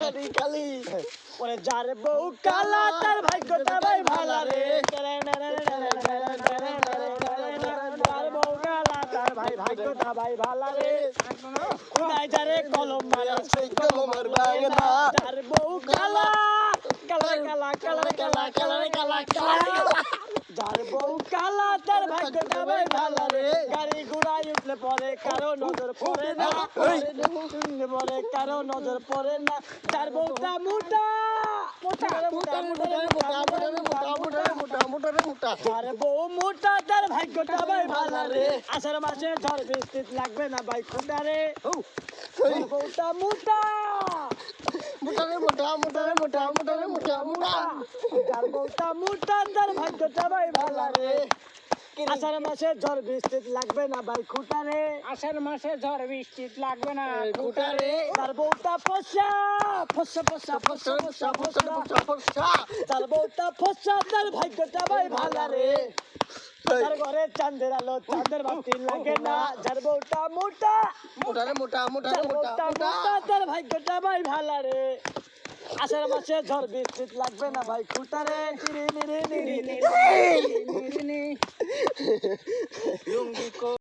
কালি ওরে যার বউ কালা তার ভাগ্যটা ভাই ভালা রে যার বউ কালা তার ভাই ভাগ্যটা ভাই ভালা রে খুদাই যারে কলম মারা সেই কলমের বাগে না। যার বউ কালা কালা কালা কালা কালা কালা কালা কালা যার বউ কালা তার ভাগ্যটা ভাই ভালা রে বলে কারও নজর পড়ে না শূন্য বলে কারও নজর পড়ে না তার বউটা মোটা আষাঢ় মাসে ঝড় লাগবে না ভাই খুঁটা রে বউটা মোটা মোটারে মোটা মোটারে মোটা মোটারে মোটা মোটা মোটা মোটা ভাগ্যটা ভাই ভালা রে আষাঢ় মাসে ঝড় বৃষ্টি লাগবে না ভাই খুঁটা রে আষাঢ় মাসে ঝড় বৃষ্টি লাগবে না খুঁটা রে তার বউটা ফসা ফসা ফসা ফসা ফসা ফসা তার বউটা ফসা তার ভাগ্যটা ভাই ভালো রে। তার ঘরে চাঁদের আলো চাঁদের বাতি লাগে না। যার বউটা মোটা বউটা মোটা। তার ভাগ্যটা ভাই ভালো রে। আষাঢ় মাসে ঝড় বৃষ্টি লাগবে না ভাই খুঁটা রে নিরি নিরি নিরি নিরি yung di ko